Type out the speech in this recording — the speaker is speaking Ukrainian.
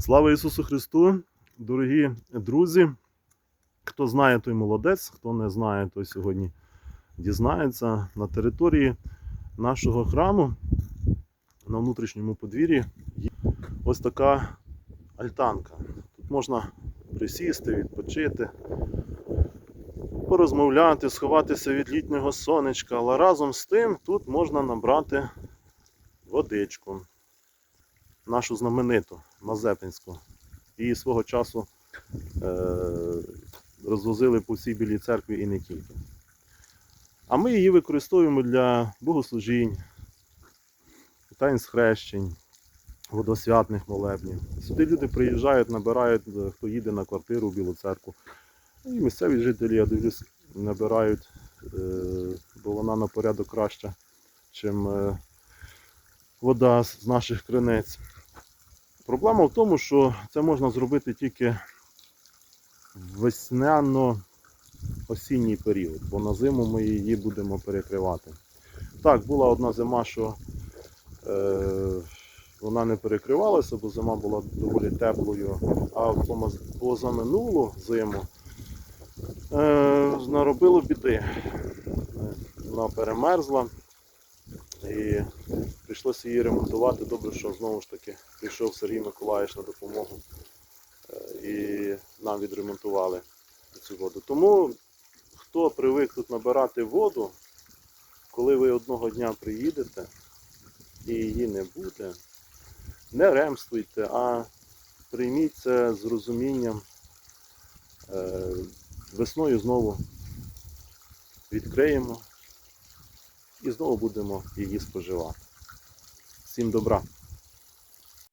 Слава Ісусу Христу, дорогі друзі. Хто знає, той молодець, хто не знає, той сьогодні дізнається на території нашого храму на внутрішньому подвір'ї є ось така альтанка. Тут можна присісти, відпочити, порозмовляти, сховатися від літнього сонечка, але разом з тим тут можна набрати водичку нашу знамениту Мазепинську. Її свого часу е, розвозили по всій Білій церкві і не тільки. А ми її використовуємо для богослужінь, таїн схрещень, водосвятних молебнів. Сюди люди приїжджають, набирають, е, хто їде на квартиру в Білу церкву. І місцеві жителі, я дивлюсь, набирають, е, бо вона на порядок краща, ніж вода з наших криниць. Проблема в тому, що це можна зробити тільки в весняно-осінній період, бо на зиму ми її будемо перекривати. Так, була одна зима, що е, вона не перекривалася, бо зима була доволі теплою, а позаминулу зиму е, наробило біди. Е, Вона перемерзла і прийшлося її ремонтувати. Добре, що знову ж таки прийшов Сергій Миколаївич на допомогу е, і нам відремонтували цю воду. Тому хто привик тут набирати воду, коли ви одного дня приїдете і її не буде, не ремствуйте, а прийміть це з розумінням. Е, Весною знову відкриємо і знову будемо її споживати. Всім добра!